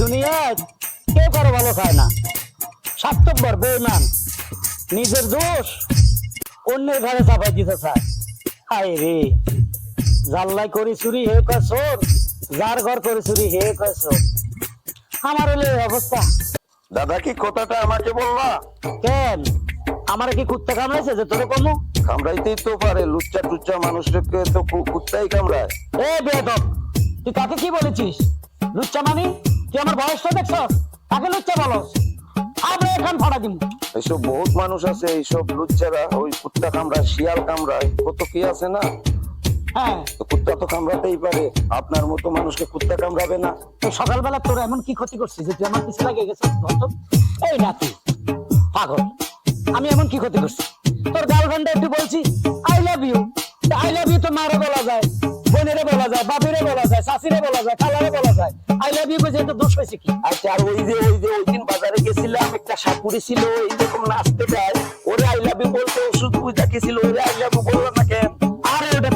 দুনিয়ায় কেউ কারও ভালো খায় না। স্বার্থপর বেমান নিজের দোষ অন্যের ঘরে চাপাই দিতে চায়। হায় রে। জাল্লাই করি চুরি হে কয় চোর। যার ঘর করে চুরি হে কয় চোর। আমার হলে অবস্থা। দাদা কি কথাটা আমাকে বললা কেন? আমার কি কুত্তা কামড়াইছে যে তোর কমো? কামড়াইতেই তো পারে লুচ্চা টুচ্চা মানুষকে তো কুত্তাই কামড়ায়। এ বেদক তুই কাকে কি বলেছিস? লুচ্চা মানি তুই আমার বয়সটা দেখছস? কাকে লুচ্চা বলস। আমরা এখন এইসব বহুত মানুষ আছে এইসব লুচ্চারা ওই কুত্তা কামড়ায় শিয়াল কামড়ায়। কত কি আছে না? হ্যাঁ। কুত্তা তো কামড়াতেই পারে। আপনার মতো মানুষকে কুত্তা কামড়াবে না। তো সকালবেলা তোর এমন কি ক্ষতি করছিস যে তুই আমার পিছু লাগে গেছিস? এই নাতি পাগল আমি এমন কি ক্ষতি করছি? তোর গার্লফ্রেন্ডে একটু বলছি I love you I love you তো মারে বলা যায়। বোনেরে বলা যায় বাপিরে বলা যায় শাশিরে বলা যায় খালারে বলা যায়। আই লাভ ইউ এটা দোষ হয়েছে কি? আচ্ছা আর ওই যে ওই যে ওই দিন বাজারে গেছিলাম একটা সাপুরি ছিল এইরকম নাচতে যায় ওরে আই লাভ ইউ বলতে ওষুধ গেছিল ওরে আই লাভ ইউ না কেন? আরে ওটা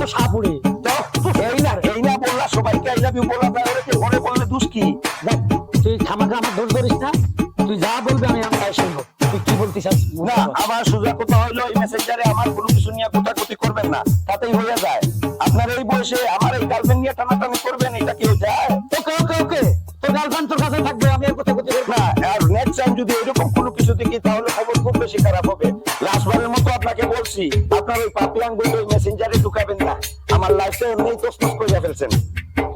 তো এই না এই না বললা সবাইকে আই লাভ ইউ বলা যায় ওরে ঘরে বললে দুষ কি? তুই খামাখা আমার দোষ করিস না। তুই যা বলবি আমি আমি তাই শুনব। তুই কি বলতে চাস না আমার সোজা কথা হইল এই মেসেঞ্জারে আমার কোনো কিছু নিয়ে কোটাকুটি করবেন না তাতেই হয়ে যায়। আপনার এই বয়সে আমার এই গার্লফ্রেন্ড নিয়ে টানাটানি করবেন এটা কেউ যায়? ওকে ওকে ওকে। তোর গার্লফ্রেন্ড তোর কাছে থাকবে আমি আর কোথায় কোথায় না আর নেক্সট টাইম যদি এরকম কোনো কিছু দেখি তাহলে খবর খুব বেশি খারাপ হবে। লাস্টবারের মতো আপনাকে বলছি আপনার ওই ওই মেসেঞ্জারে ঢুকাবেন না। আমার লাইফটা এমনিই তসতস করে ফেলছেন।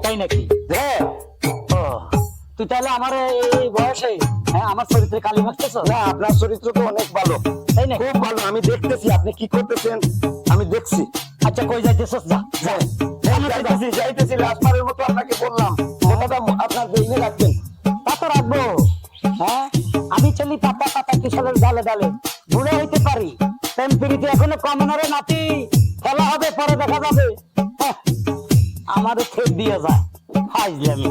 তাই নাকি? হ্যাঁ। তুই তাহলে আমার এই- বয়সে হ্যাঁ আমার চরিত্রে কালি মাখতেছ? না আপনার চরিত্র তো অনেক ভালো। তাই না খুব ভালো আমি দেখতেছি আপনি কি করতেছেন? দেখছি। আচ্ছা কই যাইতেছস যা হ্যাঁ, যাইতেছি যাইতেছি লাস্টবারের মতো আপনাকে বললাম। কথাটা আপনার বেইনে রাখবেন তা তো রাখব। হ্যাঁ? আমি চলি পাতা পাতা কিশোরের ডালে ডালে। বুড়ে হইতে পারি। প্রেম এখনও কম নাতি। খেলা হবে পরে দেখা যাবে। হ্যাঁ, আমারও খেপ দিয়ে যায়। হাইজলামি